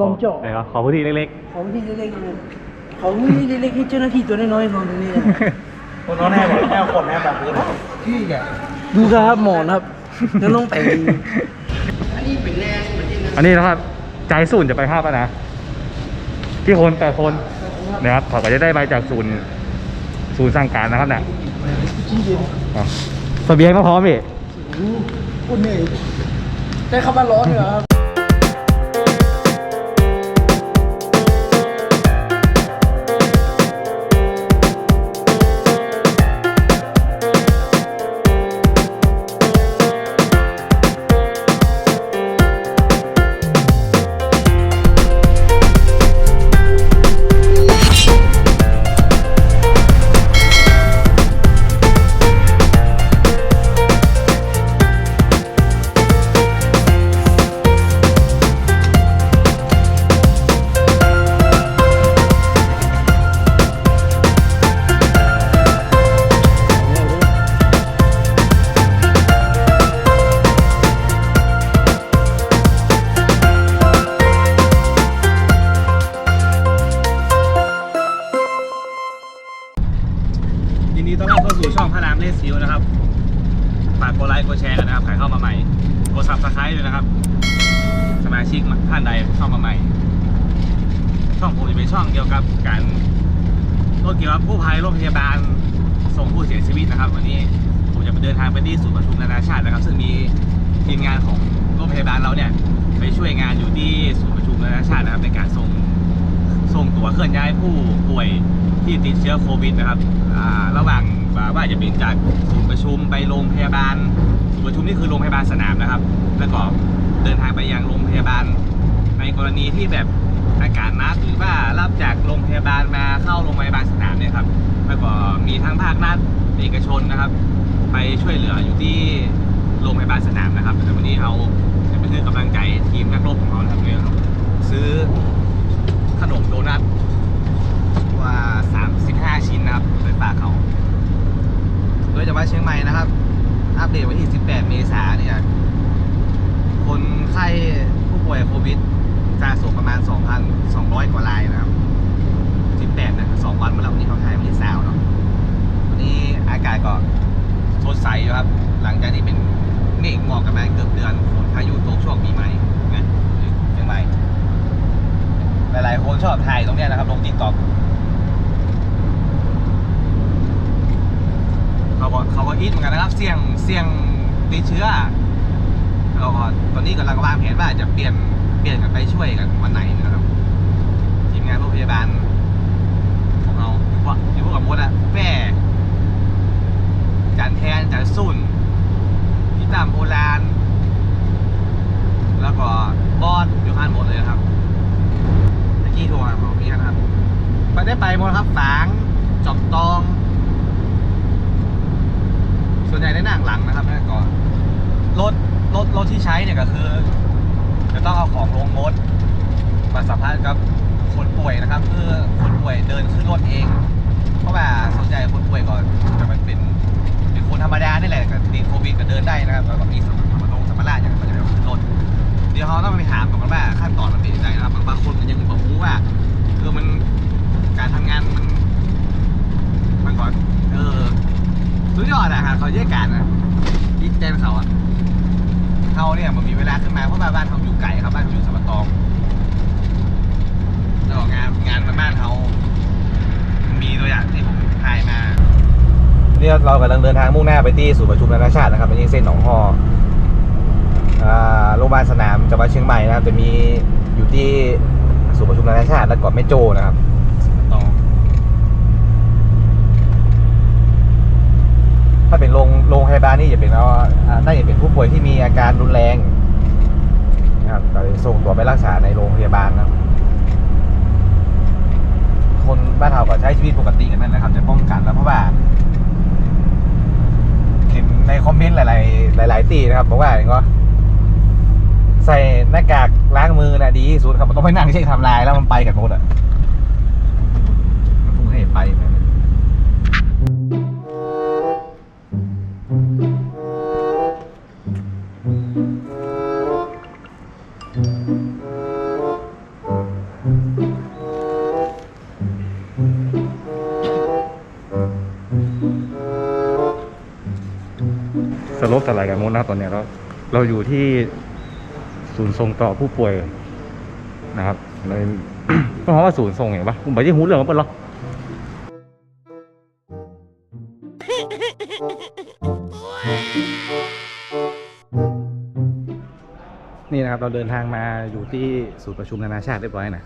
ลองเจาะไหนวะขอพื้นที่เล็กของที่เล็กๆเลยของที่เล็กๆให้เจ้าหน้าที่ตัวน้อยๆนอนตรงนี้เลยๆคนน้องแน่บอกแน่คนแน่แบบพื้นที่แกดูสภาพหมอนครับแล้วต้องแต่งดีอันนี้เป็นแรงเหมือนที่นั่นอันนี้นะครับใจศูนย์จะไปภาพแล้วนะที่คนแต่คนนะครับเขาก็จะได้ใบจากศูนย์ศูนย์สั่งการนะครับเนี่ยที่เดียวอ๋อเสบียงก็พร้อมพี่พูดเหนื่อยได้คำว่าร้อนเหรอครับ เกี่ยวกับกู้ภัยรถพยาบาลส่งผู้เสียชีวิตนะครับ วันนี้ผมจะไปเดินทางไปที่ศูนย์ประชุมนานาชาตินะครับ ซึ่งมีทีมงานของรถพยาบาลเราเนี่ยไปช่วยงานอยู่ที่ศูนย์ประชุมนานาชาตินะครับในการส่งส่งตั๋วเคลื่อนย้ายผู้ป่วยที่ติดเชื้อโควิดนะครับระหว่างว่าจะเป็นจากศูนย์ประชุมไปโรงพยาบาลศูนย์ประชุมนี่คือโรงพยาบาลสนามนะครับ แล้วก็เดินทางไปยังโรงพยาบาลในกรณีที่แบบ อาการหนักหรือว่ารับจากโรงพยาบาลมาเข้าโรงพยาบาลสนามเนี่ยครับแล้วก็มีทั้งภาครัฐเอกชนนะครับ ไปช่วยเหลืออยู่ที่โรงพยาบาลสนามนะครับแต่วันนี้เราจะไปคือกำลังใจทีมนักรบของเรานะครับเนี่ยครับซื้อขนมโดนัทว่า 35 ชิ้นนะครับไปฝากเขาโดยเฉพาะเชียงใหม่นะครับ อัปเดตวันที่ 18 เมษายนเนี่ยคนไข้ผู้ป่วยโควิด สะสมประมาณ 2,200 กว่ารายนะครับ18นะ2วันมาแล้ววันนี้เขาถ่ายวันที่3เนาะวันนี้อากาศก็สดใสอยู่ครับ หลังจากที่เป็นเมฆหมอกกันมาเกือบเดือนฝนพายุตกช่วงปีใหม่นะเชียงใหม่หลายๆคนชอบถ่ายตรงเนี้ยนะครับลงติ๊กต็อกเขาก็เขาก็อินเหมือนกันนะครับ เสี่ยงเสี่ยงติดเชื้อเราก็ตอนนี้กำลังวางแผนว่าจะเปลี่ยน ปลี่ยนกันไปช่วยกันวันไหนนะครับทีมงานโรงพยาบาลของเราอยู่พวกกับมดอะแม่จันแทนจันสุ่นพี่ตามโบราณ แล้วก็บอสอยู่ข้างหมดเลยนะครับ ตะกี้โทรมาบอกพี่นะครับไปได้ไปหมดครับฝางจอบตอง ส่วนใหญ่ได้นั่งหลังนะครับแล้วก็รถรถรถที่ใช้เนี่ยก็คือ จะต้องเอาของลงรถมาสัมภาษณ์กับคนป่วยนะครับคือคนป่วยเดินขึ้นรถเอง เพราะว่าส่วนใหญ่คนป่วยก่อนจะมันเป็นเป็นคนธรรมดานี่แหละกับติดโควิดก็เดินได้นะครับแล้วก็มีสมรรถลงสมรรถอย่างมันจะไปขึ้นรถ เดี๋ยวเขาต้องไปถามก่อนว่าขั้นตอนมันเป็นยังไงนะครับบางบางคนมันยังบอกรู้ว่าคือมันการทำงานมันมันก่อนเออสุดยอดอะครับเขาแยกกันนะยิ่ใจเขาอะเขาเนี่ยมันมีเวลาขึ้นมาเพราะ ว่าบ้านเขาอยู่ไกลครับบ้านเขาอยู่สมตองแล้วก็งานงานบ้านเขามีตัวอย่างที่ผมถ่ายมานี่เรากำลังเดินทางมุ่งหน้าไปที่ศูนย์ประชุมนานาชาตินะครับเป็นเส้นหนองฮออ่าโรงพยาบาลสนามจังหวัดเชียงใหม่นะครับจะมีอยู่ที่ศูนย์ประชุมนานาชาติและก่อนแม่โจนะครับต่อถ้าเป็นโรงโรงพยาบาลนี่จะเป็นเอาอ่าน่าจะเป็นผู้ป่วยที่มีอาการรุนแรงนะ ครับก็เลยส่งตัวไปรักษาในโรงพยาบาลครับ คนบ้านเราก็ใช้ชีวิตปกติกันนั่นนะครับ จะป้องกันแล้วเพราะว่าเห็นในคอมเมนต์หลาย ๆ หลาย ๆ ตีนะครับบอกว่าอย่างก็ใส่หน้ากากล้างมือนะดีที่สุดครับมันต้องไปนั่งเช็คทำลายแล้วมันไปกันหมดอะมันพุ่งให้ไปนะ นะตอนนี้เราเราอยู่ที่ศูนย์ส่งต่อผู้ป่วยนะครับเลยเพราะว่าศูนย์ส่งเห็นปะผมไปที่หูเรื่องมันเป็นหรอนี่นะครับเราเดินทางมาอยู่ที่ศูนย์ประชุมนานาชาติเรียบร้อยนะ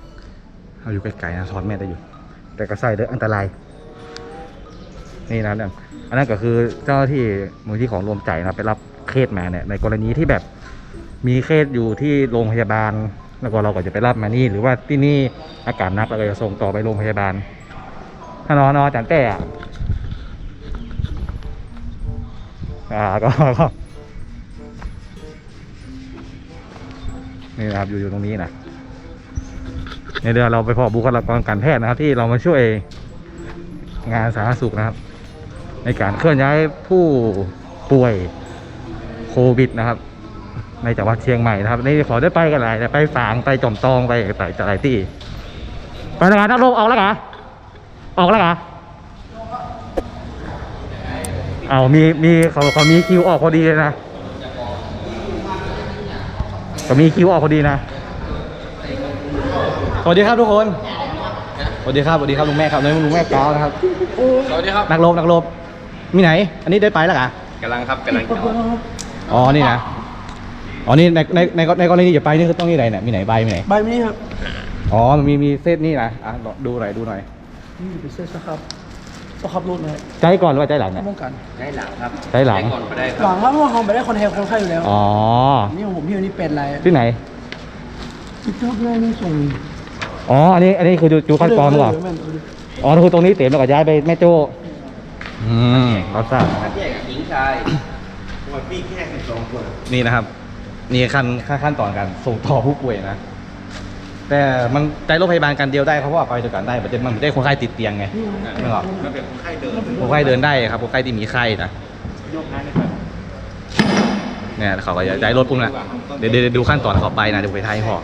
เราอยู่ไกลๆนะทอดแม่ได้อยู่ แต่ก็ใส่เด้ออันตราย นี่นะเนี่ยอันนั้นก็คือเจ้าหน้าที่มูลที่ของรวมใจนะไปรับ เคสมาเนี่ยในกรณีที่แบบมีเคสอยู่ที่โรงพยาบาล แล้วก็เราก็จะไปรับมานี่ หรือว่าที่นี่อาการนักเราก็จะส่งต่อไปโรงพยาบาลถ้านอนนอนจันแต่อะอ่าก็ก็นี่นะครับอยู่อยู่ตรงนี้นะในเดือนเราไปพบบุคลากรการแพทย์นะครับ ที่เรามาช่วยงานสาธารณสุขนะครับ ในการเคลื่อนย้ายผู้ป่วย โควิดนะครับในจังหวัดเชียงใหม่นะครับนี่ขอได้ไปกันหลายไปฝางไปจอมตองไปหลายหลายที่ไปทำงานนักลงออกแล้วกะออกแล้วกะเอามีมีเขาเขามีคิวออกพอดีเลยนะเขามีคิวออกพอดีนะสวัสดีครับทุกคนสวัสดีครับสวัสดีครับลุงแม่ครับนี่ลุงแม่ก้าวนะครับสวัสดีครับนักรบนักรบมีไหน อันนี้ได้ไปแล้วกะกำลังครับกำลังจะ ออกอ๋อนี่นะอ๋อนี่ในในในในกรณีจะไปนี่คือต้องนี่ไหนเนี่ยมีไหนใบมีไหนใบนี้ครับอ๋อมันมีมีเส้นนี่นะอะลองดูหน่อยดูหน่อยนี่เป็นเสื้อครับต้องขับรถเลยใจก่อนหรือว่าใจหลังเนี่ยป้องกันได้หลังครับใจหลังก่อนก็ได้คหรัวับงครับว่าเขาไม่ได้คนแทนคนไข้อยู่แล้วอ๋อนี่ของผมที่วันนี้เป็นอะไรที่ไหนที่ชอบแม่นี่ส่งอ๋ออันนี้อันนี้คือดูดูขั้นตอนก่อนเแม่เอาดิอ๋อคือตรงนี้เต็มแล้วก็ย้ายไปแม่โจ้อืมรับทราบแยกกับหญิงชาย วันพี่แค่สองคนนี่นะครับ นี่ขั้นขั้นขั้นตอนการส่งต่อผู้ป่วยนะ แต่มันใจโรงพยาบาลกันเดียวได้เขาว่าไปด้วยกันได้แต่มันไม่ได้คนไข้ติดเตียงไงไม่หรอกมันเป็นคนไข้เดินคนไข้เดินได้ครับคนไข้ที่มีไข้นะยกง่ายเลยครับเนี่ยเขาก็จะย้ายรถปุ๊บนะเดี๋ยวเดี๋ยวดูขั้นตอนเขาไปนะเดี๋ยวไปไทยพอ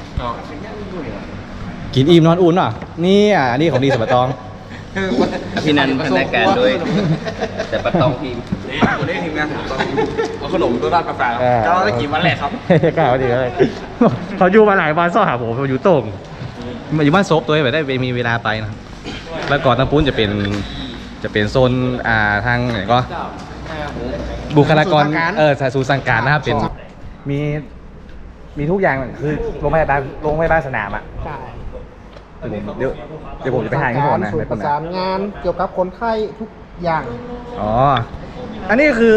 กินอิ่มนอนอุ่นอะนี่อะอันนี้ของดีสมบัติตองพี่นันพัฒนาการด้วย แต่ปะตองที มวันนี้ทีมงานผมต้องเอาขนมตัวราดกาแฟก็ได้กินวันแรกครับกล้าดีเลยเขาอยู่มาหลายวันซ่อหาผมเขาอยู่โต่งมาอยู่บ้านโซฟตัวเองแบบได้ไปมีเวลาไปนะแล้วก่อนตั้งปุ้นจะเป็นจะเป็นโซนอ่าทางไหนก็บุคลากรเออสายสูสังการนะครับเป็นมีมีทุกอย่างคือโรงพยาบาลโรงพยาบาลสนามอะใช่เดี๋ยวเดี๋ยวเดี๋ยวผมจะไปหาที่ก่อนนะศูในนย์ตปอนระนั้สานนงานเกี่ยวกับคนไข้ทุกอย่าง อ๋อ อันนี้คือ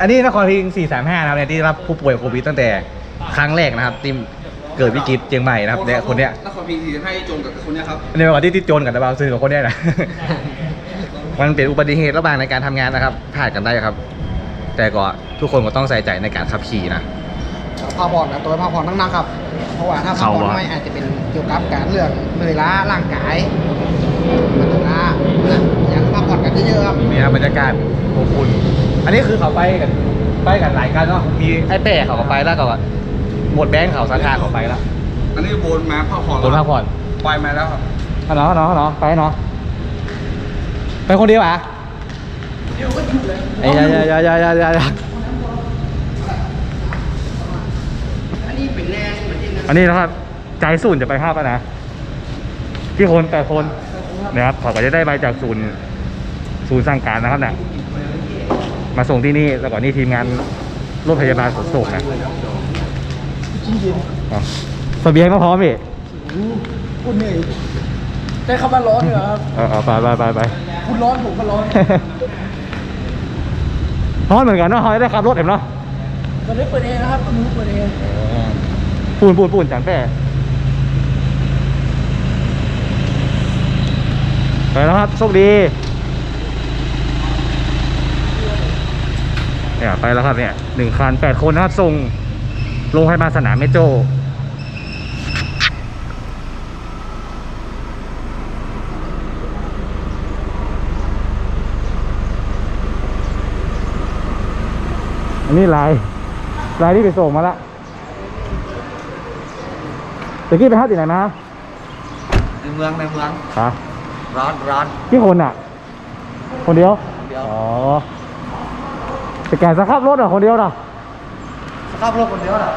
อันนี้นครพิงค์435 นะครับเนี่ยที่รับผู้ป่วยโควิดตั้งแต่ครั้งแรกนะครับที่เกิดวิกฤตเชียงใหม่นะครับเนี่ยคนเนี้ยนครพิงค์สี่ให้จงกับคนนี้ครับในวันที่ติดโจรกับตะบาวซื้อกับคนเนี้ยนะ มันเป็นอุบัติเหตุระหว่างในการทำงานนะครับพลาดกันได้ครับ แต่ก็ทุกคนก็ต้องใส่ใจในการขับขี่นะ พักผ่อนนะตัวพักผ่อนทั้งนั้นครับ เพราะว่าถ้าพักผ่อนเขาอะไม่อาจจะเป็นเกี่ยวกับการเรื่องเหนื่อยล้าร่างกายมันเหนื่อยล้านะอย่างพั กผ่อนกันเยอะๆครับนี่ครับบรรยากาศอบอุ่นอันนี้คือเขาไปกันไปกันหลายกันเนาะมีไอ้เป้เขาก็ไปแล้วก็หมดแบงค์เขาสาธาเขาไปแล้วอันนี้โบนมาพ่อผ่อนคนพักผ่อนปล่อยมาแล้วครับเอาเนาะเอาเนาะเอาเนาะไปเนาะไปคนเดียวอะไอ้ยายายายายายาอันนี้เป็นแรงเหมือนที่นั่นอันนี้นะครับใจศูนย์จะไปห้าป่ะนะที่คนแปดคนนะครับเขาก็จะได้ใบจากศูนย์ ศูนย์สั่งการนะครับเนี่ยมาส่งที่นี่แล้วก็นี่ทีมงานรถพยาบาลขนส่งนะที่เย็นอ๋อเสบียงก็พร้อมอีกพูดเหนื่อยใช้คำว่าร้อนเหรอครับเออเอาไปไปไปไปคุณร้อนผมก็ร้อนร้อนเหมือนกันเนาะเขาได้ขับรถเห็นเนาะมันได้เปิดเองนะครับต้องรู้เปิดเองปูนปูนปูนจังแป้ไปแล้วครับโชคดี เนี่ยไปแล้วครับเนี่ยหนึ่งคันแปดคนนะครับส่งโรงพยาบาลสนามเมโจอันนี้ลายลายที่ไปส่งมาละตะกี้ไปฮัทที่ไหนมาในเมืองในเมืองฮะร้อนร้อนที่คนอะ คนเดียวเดียว อ๋อ แต่แกจะขับรถเหรอคนเดียวเหรอสภาพรถคนเดียวน่ะ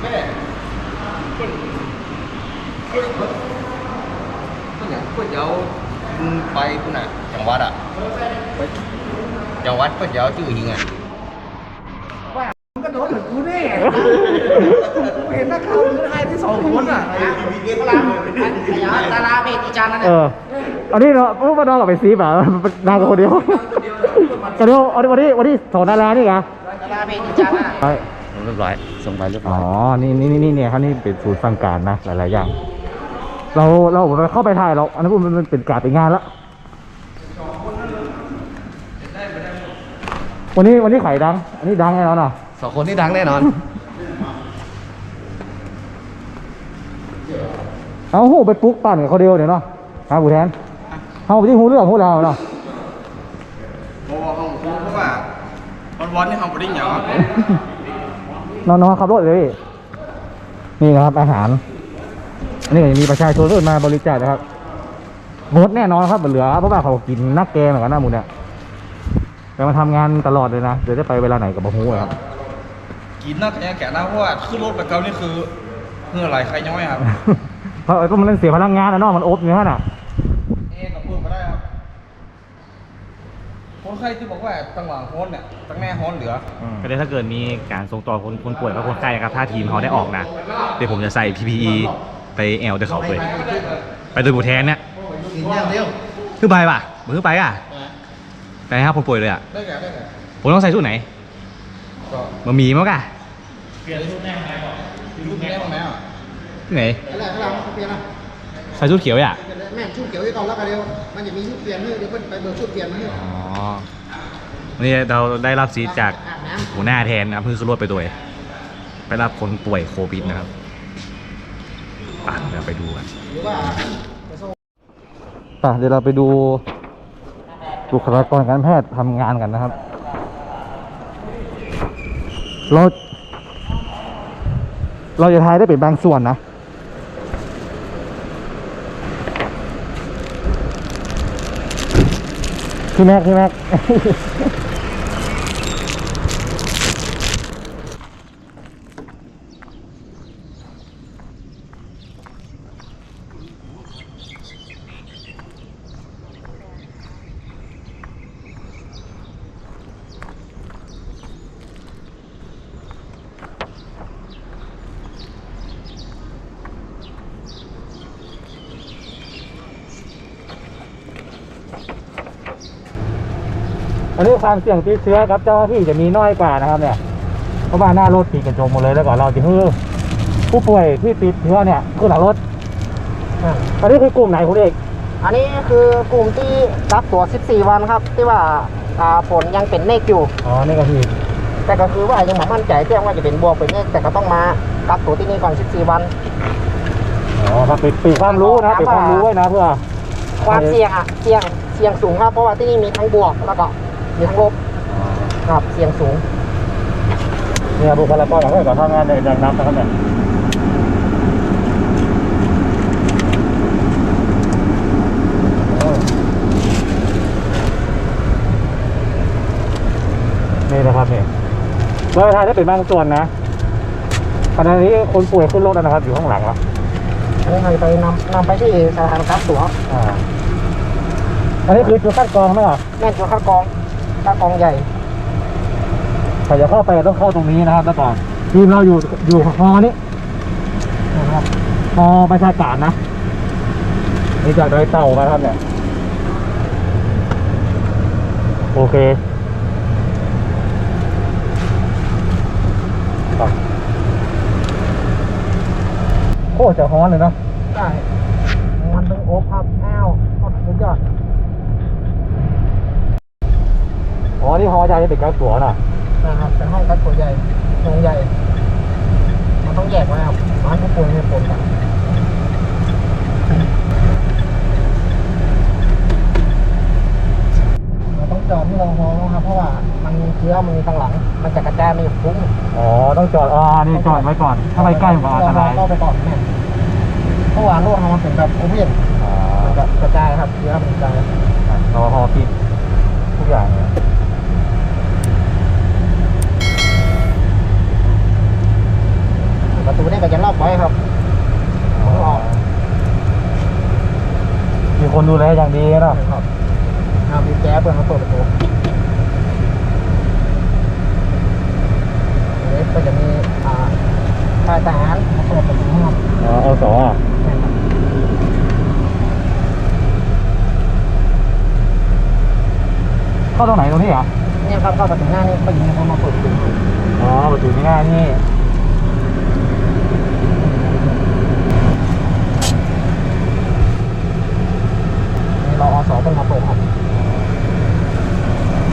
ไม่ได้เพิ่นเพิ่นเพิ่นเพิ่นอย่างเพิ่นจะเอามึงไปคุณน่ะจังหวัดอะไปจังหวัดเพิ่นจะเอาชื่อยิงอะว่ามึงก็โดนเหมือนกูนี่เห็นนักข่าวมึงไทยที่สองคนอะมีพลังดาราเพจอีจานนั่นเออ อันนี้เนาะพวกมานอนกับไปซีแบบนางกับคนเดียวกันเดียววันนี้วันนี้วันนี้สองดารานี่ไงดาราเพจอีจานน่ะไปเรียบร้อยส่งไปเรียบอ๋ร้ออยนี่นี่นี่นี่เนี่ยเขานี่เป็นศูนย์สั่งการนะหลายๆอย่าง เราเราเข้าไปถ่ายเราอันนั้นมันมันเป็นการเป็นงานแล้ววันนี้วันนี้ไข่ดัง อันนี้ดังแน่นอนเนาะสองคนนี่ดังแน่นอน เอาหูไปปลุ๊กปั่นกับเขาเดียวเดี๋ยวเนาะหาผู้แทน เอาไปที่หูเรื่องหูเราเนาะโอ้ห้องครูเพราะว่าวันวันนี่ห้องบริ้งอย่างนอนนอนขับรถเลยนี่นะครับอาหาร อันนี้ก็จะมีประชาชนเริ่มมาบริจาคนะครับงดแน่นอนครับเหลือเพราะว่าเขากินนักแกงเหมือนกันนะหมูเนี่ยแต่มาทำงานตลอดเลยนะเดี๋ยวจะไปเวลาไหนกับบะฮูครับ กินน่าจะแก่นะเพราะว่าขึ้นรถไปเกานี่คือเพื่ออะไรใครย้อยครับ เพราะไอ้พวกมันเสียพลังงานนะเนาะมันอบอยู่นั่นน่ะ เอ๊กับเพื่อนมาได้ครับ คนไข้ที่บอกว่าตั้งหลังโฮนเนี่ยตั้งแน่โฮนเหลือ ก็ได้ถ้าเกิดมีการส่งต่อคนคนป่วยกับคนไข้นะครับ ถ้าทีมเขาได้ออกนะ เดี๋ยวผมจะใส่ PPE ไปแอลเดเขาเลย ไปโดยผู้แทนเนี่ยกินอย่างเดียวคือไปป่ะมือไปอะไปให้คนป่วยเลยอะ ได้แก่ได้แก่ผมต้องใส่ชุดไหนก็บะหมี่มั้งกะรูปแน่ของแม่อะที่ไหนอะไรข้างหลังเขาเปลี่ยนนะใส่ชุดเขียวอะแม่งชุดเขียวไว้ก่อนแล้วกันเดียวมันจะมีชุดเปลี่ยนให้เดี๋ยวเพิ่นไปเบิกชุดเปลี่ยนมาให้อ๋อ วันนี้เราได้รับซีดจากอาบน้หัวหน้าแทนนะครับเพิ่งขึ้นรถไปด้วย ไปรับคนป่วยโควิดนะครับป่ะเดี๋ยวไปดูกันำหรือว่าไปส่งป่ะเดี๋ยวเราไปดูบุคลากรการแพทย์ทำงานกันนะครับเราเราจะทายได้เป็นบางส่วนนะพี่แม็กพี่แม็ก อันนี้ความเสี่ยงติดเชื้อครับเจ้าหน้าที่จะมีน้อยกว่านะครับ เนี่ย เพราะว่าหน้ารถติดกันจมหมดเลยแล้วก่อนเราจะคือผู้ป่วยที่ติดเชื้อเนี่ยขึ้นหลังรถอันนี้คือกลุ่มไหนคุณเอกอันนี้คือกลุ่มที่รับตัว 14 วันครับ ที่ว่าอ่าผลยังเป็นเนกอยู่ อ๋อนี่ก็คือแต่ก็คือว่ายังไม่มั่นใจแจ้งว่าจะเป็นบวกเป็นเนกแต่ก็ต้องมากักตัวที่นี่ก่อน 14 วัน อ๋อครับเป็นเป็นความรู้นะเป็นความรู้ไว้นะเพื่อ ความเสี่ยงอะเสี่ยงเสี่ยงสูงครับ เพราะว่าที่นี่มีทั้งบวกแล้วก็ มีทั้งลบครับเสี่ยงสูง เนี่ยบุคลากรของเราทำงานในแรงน้ำนะครับเนี่ยนี่นะครับนี่เราทายได้เป็นบางส่วนนะขณะนี้คนป่วยขึ้นรถแล้วนะครับ อยู่ข้างหลังแล้วอันนี้เราจะไปนำนำไปที่สถานกักตัวอ่าอันนี้คือจุดคัดกรองไหมครับแม่นตัวคัดกรอง คัดกรองใหญ่ใครจะเข้าไปต้องเข้าตรงนี้นะครับแล้วก่อนทีมเราอยู่อยู่ฮอนี้นะครับฮอประชาการนะนี่จากดอยเต่ามาครับเนี่ยโอเคไปโคตรจะฮ้อนเลยเนาะใช่มันต้องโอบครับอ้าวโคตรสุดยอด อ๋อ นี่ฮอใหญ่เป็นกลางตัวน่ะนะครับเป็นห้องกักตัวใหญ่ห้องใหญ่ มันต้องแยกไว้ครับร้านผู้ป่วยให้ปนกันเราต้องจอดที่รองฮอครับ เพราะว่ามันมีเชื้อมันมีข้างหลัง มันจะกระจายมีฟุ้ง อ๋อ ต้องจอด อ่า นี่จอดไว้ก่อน ถ้าไปใกล้มันก็อันตรายเข้าไปก่อนเนี่ยเพราะว่าโรคมันเป็นแบบโอเวียนอ่ามันจะกระจายครับเชื้อมันกระจายรอฮอปิดทุกอย่างเลย ประตูนี่ก็จะล็อกไว้ครับล็อกมีคนดูแลอย่างดีเนาะครับเอาบีบแก๊สเพื่อมาเปิดประตูอันนี้ก็จะมีอ่าค่ายทหารมาเปิดประตูครับอ๋อเอาสออะเข้าตรงไหนตรงนี้เหรอเนี่ยครับเข้าประตูหน้านี่ก็ยิงเขามาเปิดประตูอ๋อประตูง่ายนี่นี่เราอ สเพิ่งมาเปิดครับ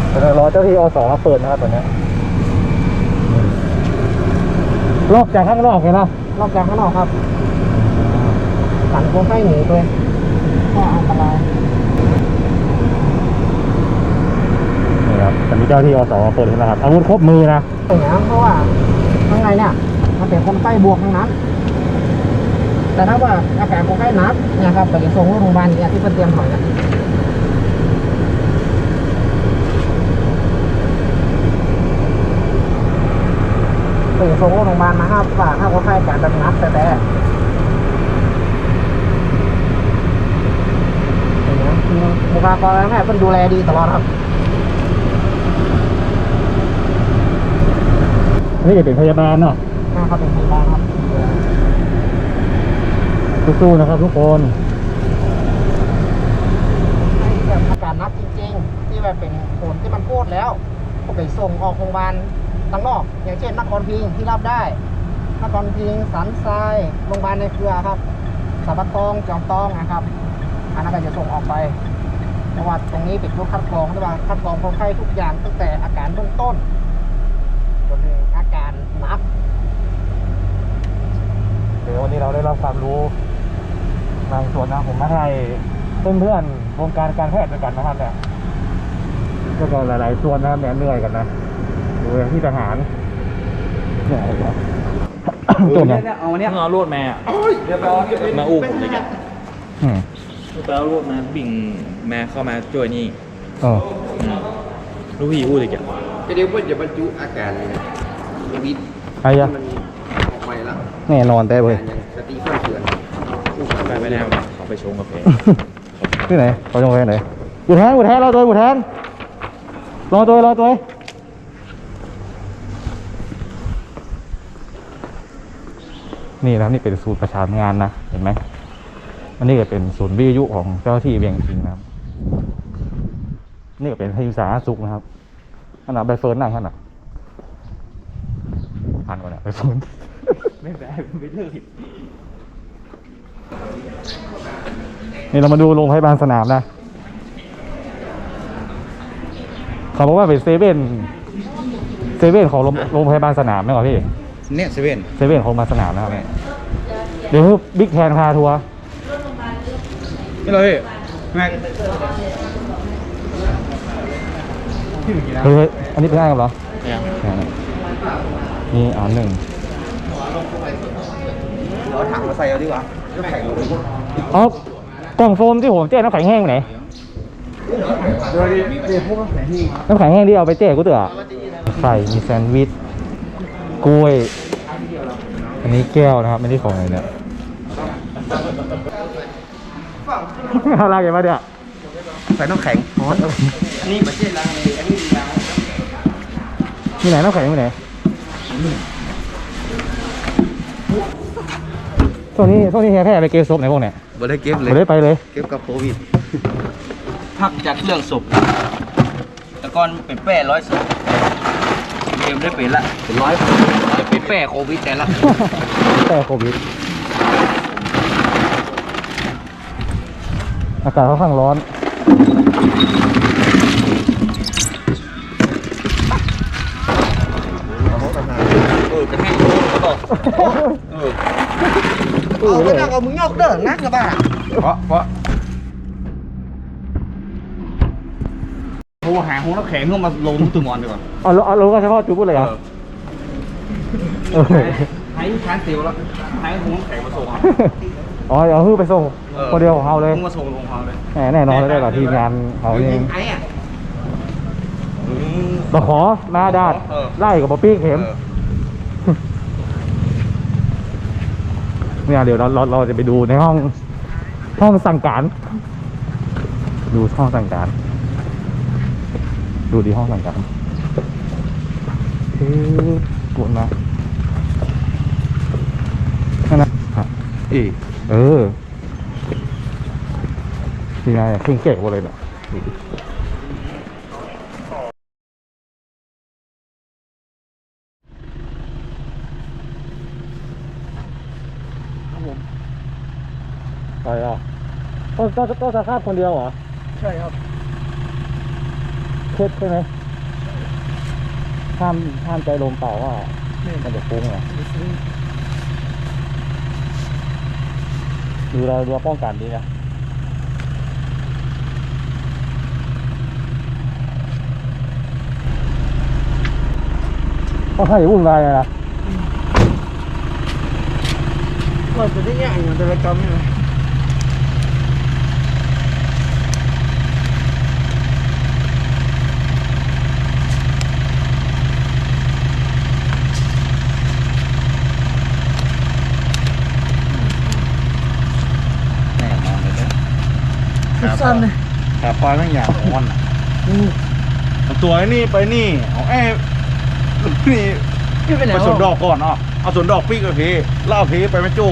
เดี๋ยวรอเจ้าที่อสมาเปิดนะครับตอนเนี้ยรอบจากข้างนอกเลยนะรอบจากข้างนอกครับสันโค้งใกล้หนีด้วยก็อันตรายนี่ครับตอนนี้เจ้าที่อสมาเปิดแล้วนะครับอาวุธครบมือนะอย่างนี้เพราะว่าข้างในเนี่ยมันเป็นคนใกล้บวกทั้งนั้น แต่ถ้าว่าอาการคนไข้หนักเนี่ยครับไปส่งโรงพยาบาลเนี่ยที่เป็นเตรียมถอยเนี่ย ไปส่งโรงพยาบาลมาห้าฝากห้าคนไข้อาการแบบหนักแต่แต่อย่างเงี้ยคือบุคลากรทางแพทย์เป็นดูแลดีตลอดครับนี่เป็นพยาบาลเนาะนะครับเป็นพยาบาลครับสู้ๆนะครับทุกคนให้แบบอาการหนักจริง ๆ ที่แบบเป็นผลที่มันพูดแล้วก็ไปส่งออกโรงพยาบาล ต่างนอก อย่างเช่นนครพิงค์ที่รับได้นครพิงค์สันทรายโรงพยาบาลในเครือครับสับปะตองจอมตองนะครับอันนั้นก็จะส่งออกไปเพราะว่าตรงนี้เป็นจุดคัดกรองใช่ป่ะคัดกรองคนไข้ทุกอย่างตั้งแต่อาการเบื้องต้นจนถึงอาการหนักเดี๋ยววันนี้เราได้รับความรู้บางส่วนนะผมมาให้เพื่อนๆวงการการแพทย์ด้วยกันนะครับเนี่ยก็ก็หลายๆส่วนนะครับเนี่ยเหนื่อยกันนะ ดูอย่างที่ทหารเหนื่อยครับจบนะเอาเนี้ยเอารวดมามาอู้ผมเลยแกอืมไปเอารวดมาบิ่งมาเข้ามาช่วยนี่อ๋อลูกพี่อู้เลยแกก็เดี๋ยวเพื่อนจะบรรจุอาการเลยนะวิทย์ไอ้ยะมันออกไปละแน่นอนแต่เว้ยอย่างสติเพื่อนเถื่อนไปไปแล้วเขาไปชงกาแฟที่ไหนเขาจะไปไหนอยู่แทนอยู่แทนรอตัวอยู่แทนรอตัวรอตัว นี่นะครับนี่เป็นศูนย์ประชานงานนะเห็นไหมอันนี้ก็เป็นศูนย์วิทยุของเจ้าหน้าที่เวียงพิงนะครับ นี่ก็เป็นที่สาธารณสุขนะครับอันนั้นใบเฟิร์นนั่งท่านอะผ่านก่อนนะใบเฟิร์นไม่แบไม่เลิกนี่เรามาดูโรงพยาบาลสนามนะเขาบอกว่าเป็นเซเว่นเซเว่นของโรงโรงพยาบาลสนามไหมวะพี่ เนี่ยเซเว่นเซเว่นของโรงพยาบาลสนามนะครับ เดี๋ยวบิ๊กแทนพาทัวร์นี่เลยแม็กเฮ้ยอันนี้เป็นง่ายกับเหรอเนี่ยนี่อ่านหนึ่งเอาถังมาใส่เอาดีกว่าน้ำแข็งลงอ๋อกล่องโฟมที่ผมแจ้น้ำแข็งแห้งไปไหนเดี๋ยวเดี๋ยวพวกน้ำแข็งที่น้ำแข็งแห้งที่เอาไปแจ้กูเถอะใส่มีแซนด์วิชกล้วย อันนี้แก้วนะครับไม่ได้ของอะไรเนี่ยอะไรกันมาเนี่ยใส่น้ำแข็งร้อนนี่ประเทศล้างเลยอันนี้ล้างมีไหนน้ำแข็งมีไหนช่วงนี้ช่วงนี้แพ้ไปเกมซบไหนพวกเนี่ยบ่ได้เก็บเลยไม่ได้ไปเลย เก็บกับโควิดพักจากเรื่องศพแต่ก่อนเป็นแป้ร้อยศพเกมได้เป็นละเป็นร้อยจะเป็น แป้โควิดแต่ละ แต่โควิด อากาศค่อนข้างร้อน เออกระแทกโดนก็บอกเออเอาไม่ได้เอามึงยกเด้อนักกระบ้าเพราะเพราะโทรหาห้องน้ำแข็งเพื่อมาลงตึงงอนดีกว่าเอาเราเอาเราก็เฉพาะจุ๊บเลยเหรอเออ ให้ชานเซลแล้วให้ห้องแข็งมาส่งอะอ๋อเอาฮื้อไปส่งคนเดียวของเขาเลยมาส่งลงเขาเลยแหมแน่นอนเลยได้หรอทีมงานเขาเองไอ้อะตะขอหน้าดาดไล่กับปอปี้เข็มเนี่ยเดี๋ยวเราเราเราจะไปดูในห้องห้องสั่งการ ดูห้องสั่งการ ดูดีห้องสั่งการเฮ้ยกวนนะนั่นนะฮะอีเออนี่ไงเครื่องเก๋หมดเลยเนี่ยดูดิไปอะก็ก็ก็จะคาดคนเดียวเหรอ ใช่ครับเคล็ดใช่ไหมห้ามห้ามใจลมเปล่าว่ามันจะฟุ้งเหรอ ดูเราดูป้องกันดีนะก็ให้วุ่นวายเลยนะเราจะได้แย่งอย่างเดลกรรมใช่ไหม แน่นอนเลยนะ สั้นเลยแต่ปลาทั้งอย่างของมันอะเอาตัวไอ้นี่ไปนี่เอาแอบนี่พี่ไปไหนไปสวนดอกก่อนอะเอาสวนดอกปีกกับพีเล่าพีไปไม่โจ้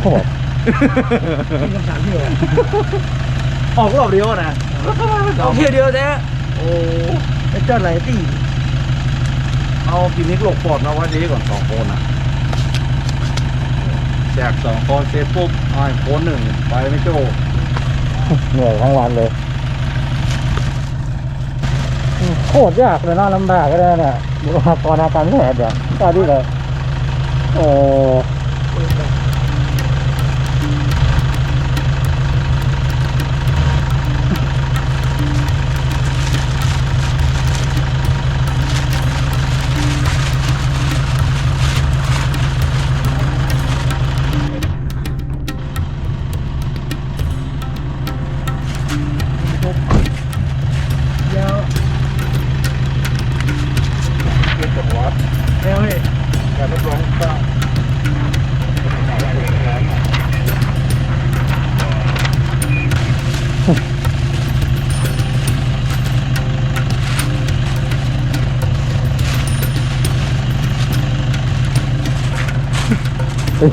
โอ้มีคำถามพี่เหรอออกรอบเดียวนะเอาเที่ยวเดียวแท้โอ้ไอ้เจ้าไหนตีเอากินนิกหลบปอดมาไว้ดีก่อนสองคนอะแจกสองคนเสร็จปุ๊บไอ้คนหนึ่งไปไม่โจ้ เหนื่อยทั้งวันเลยโคตรยากเลยน่าลำบากก็ได้เนี่ยบุคลากรทางการแพทย์เนี่ยตอนนี้เลยโอ้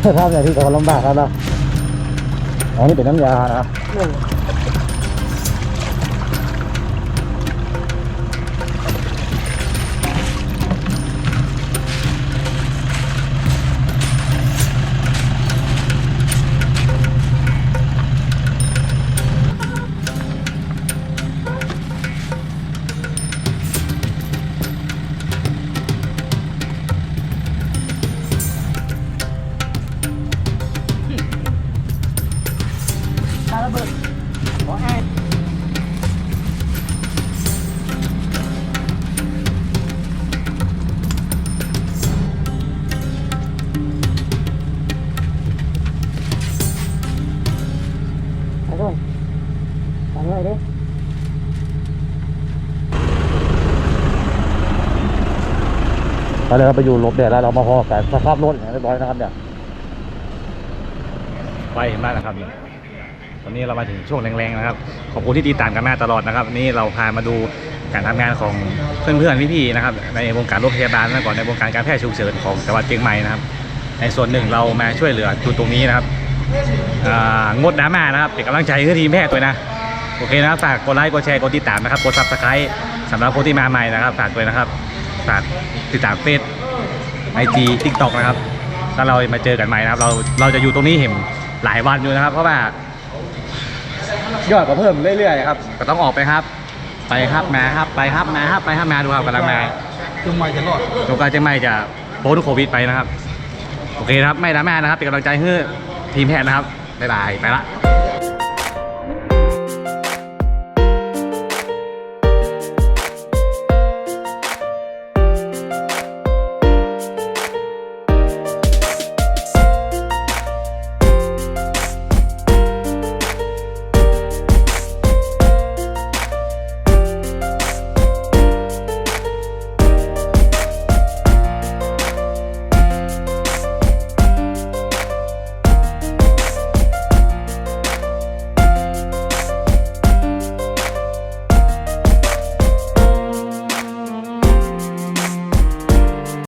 เป็นสภาพอย่างที่เขาลำบากแล้วเนาะอ๋อนี่เป็นน้ำยานะ อนนี้เราไปอยู่หลบแดดแล้วเรามาพอกันสภาพรถอย่างเรียบร้อยนะครับเนี่ยไปมากนะครับตอนนี้เรามาถึงช่วงแรงๆนะครับ ขอบคุณที่ติดตามกันมาตลอดนะครับนี่เราพามาดูการทำงานของเพื่อนๆพี่ๆนะครับ ในวงการโรถพยาบาลและก่อนในวงการการแพทย์ฉุกเฉินของจังหวัดเชียงใหม่นะครับ ในส่วนหนึ่งเรามาช่วยเหลือจุดตรงนี้นะครับงดน้ำมานะครับเป็นกำลังใจให้ทีมแพทย์ด้วยนะโอเคนะครับฝากกดไลค์กดแชร์กดติดตามนะครับกดซับสไครต์สำหรับคนที่มาใหม่นะครับฝากด้วยนะครับ ฝากติดตามเฟซไอจีทิกตอกนะครับแล้วเรามาเจอกันใหม่นะครับ เราเราจะอยู่ตรงนี้เห็นหลายวันอยู่นะครับ เพราะว่ายอดก็เพิ่มเรื่อยๆครับก็ต้องออกไปครับ ไปครับมาครับไปครับมาครับไปครับมาดูครับกำลังมาทำไมจะรอดโรงการเชียงใหม่จะพ้นโควิดไปนะครับ โอเคนะครับไม่ดราม่านะครับเป็นกำลังใจให้ทีมแพทย์นะครับบ๊ายบายไปละ